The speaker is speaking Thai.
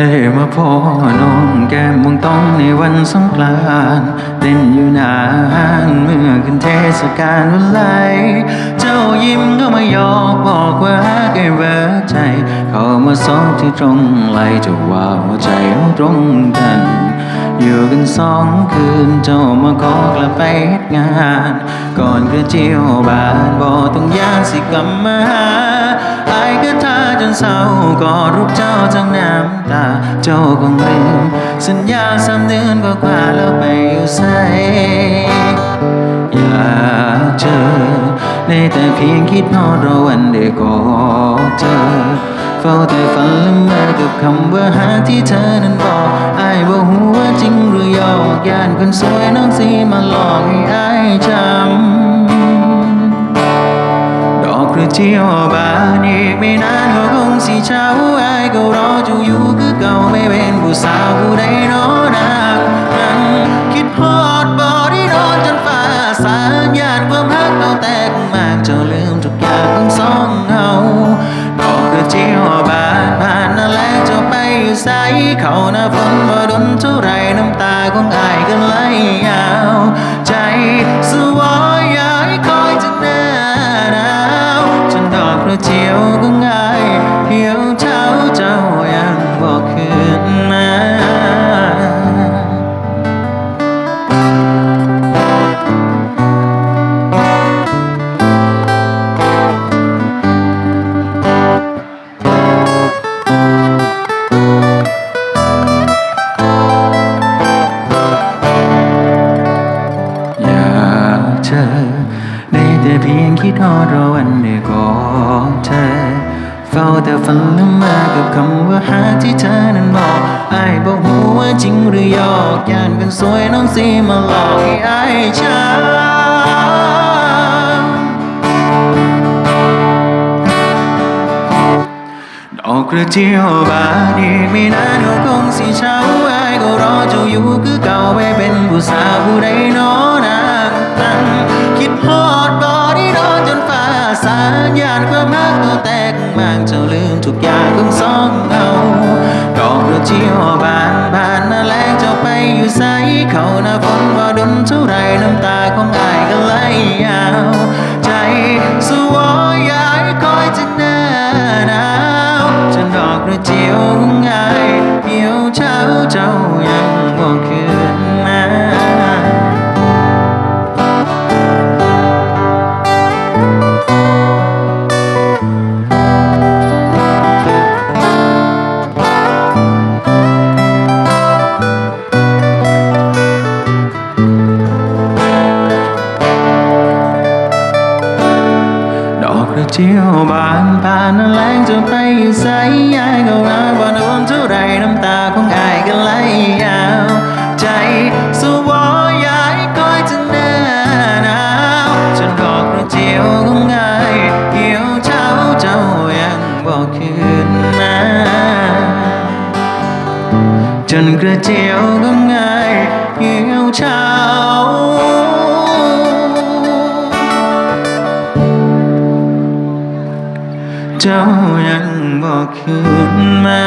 ได้มาพอน้องแก้มมองต้องในวันสงกรานต์เต้นอยู่นานเมื่อขึ้นเทศกาลวันไหลเจ้ายิ้มก็มาหยอกบอกว่าแกเบิดใจเข้ามาสองที่ตรงไหลจะว่าหัวใจเราตรงกัน อยู่กันสองคืนเจ้ามาขอกลับไปงาน ก่อนกระเจียวบานบอกต้องยานสิกลับมาหาอายก็ท่าจนเศร้ากอดรูปเจ้าทั้งน้ำตา เจ้าคงลืมสัญญาสามเดือนก็กว่าแล้วไปอยู่ใสอยากเจอได้แต่เพียงคิดนอดรอวันได้กอดเธอเฝ้าแต่ฝันละเมอกับคำว่าหาที่เธอนั้น ยอกย่านคนสวยน้องสีมาหลอกให้อายจำ ดอกกระเจียวบานอีกไม่นานก็คงสิเช้าอายก็รอจูอยู่คือเก่าไม่เป็นผู้สาวผู้ใดนอนักนั้นคิดฮอดบ่ได้นอนจนฟ้าสางญาติความฮักเอาแตกมากเจ้าลืมทุกอย่างของสองเฮาดอกกระเจียวบานผ่านนั่นแหละเจ้าไปอยู่ไสเขาหน้าฝนบ่ดนเท่าไร เจียวก็ง่ายเหี่ยวเช้าเจ้ายังบอกคืนมาอยากเจอ แต่เพียงคิดทอดรอวันได้กอดเธอ เฝ้าแต่ฝันละเมากับคำว่าหาที่เธอนั้นบอกไอายบอกหูว่าจริงหรือหยอกยานเป็นสวยน้องสีมาหลอกให้อายช้ำดอกกระเจียวบานอีกไม่นานก็คงสิเช้าไอายก็รอเจ้าอยู่คือเก่าไปเป็นผู้สาวผู้ใดนอนา เจียวบานบานหน้าแรงเจ้าไปอยู่ใสเขาหน้าฝนบ่ดนเท่าไรน้ำตาของอายก็ไหลย เจียวบานผ่านแรงจะไปอยู่ใสยายก็รักบ่นวนเท่าไรน้ำตาของอายก็ไหลยาวใจสวอยอยากให้คอยจนหน้าหนาวจนดอกกระเจียวของอายเหี่ยวเช้าเจ้ายังบอกคืนมาจนกระเจียวก็ง่ายเหี่ยวเช้า เจ้ายังบอกคืนมา